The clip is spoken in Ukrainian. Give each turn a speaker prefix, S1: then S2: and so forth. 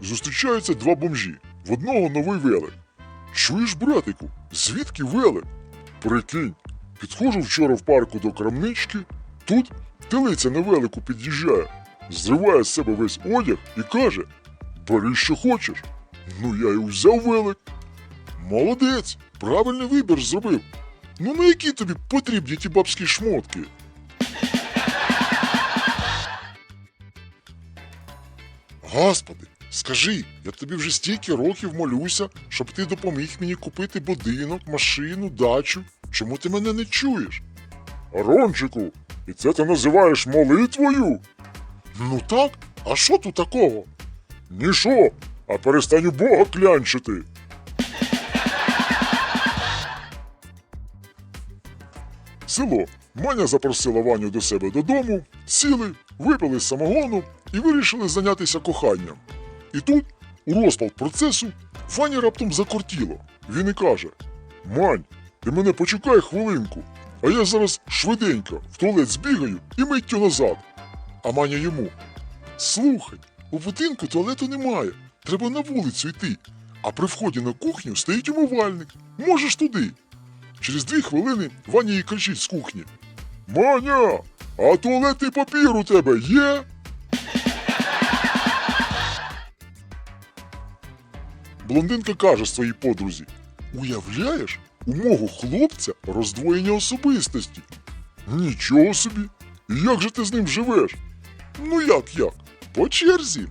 S1: зустрічаються два бомжі. В одного новий велик. Чуєш, братику, звідки велик? Прикинь, підходжу вчора в парку до крамнички, тут телиця на велику під'їжджає, зриває з себе весь одяг і каже: Бери, що хочеш. Ну я й взяв велик. Молодець, правильний вибір зробив. Ну на які тобі потрібні ті бабські шмотки? Господи, скажи, я тобі вже стільки років молюся, щоб ти допоміг мені купити будинок, машину, дачу. Чому ти мене не чуєш? Рончику, і це ти називаєш молитвою? Ну так, а що тут такого? Нішо, а перестань Бога клянчити. Село. Маня запросила Ваню до себе додому, сіли, випили самогону і вирішили зайнятися коханням. І тут, у розпал процесу, Вані раптом закортіло. Він і каже: Мань, ти мене почекай хвилинку, а я зараз швиденько в туалет збігаю і миттю назад. А Маня йому: Слухай, у будинку туалету немає, треба на вулицю йти. А при вході на кухню стоїть умивальник. Можеш туди. Через дві хвилини Ваня їй кричить з кухні. Маня, а туалетний папір у тебе є? Блондинка каже своїй подрузі: Уявляєш, у мого хлопця роздвоєння особистості. Нічого собі. Як же ти з ним живеш? Ну як як? По черзі.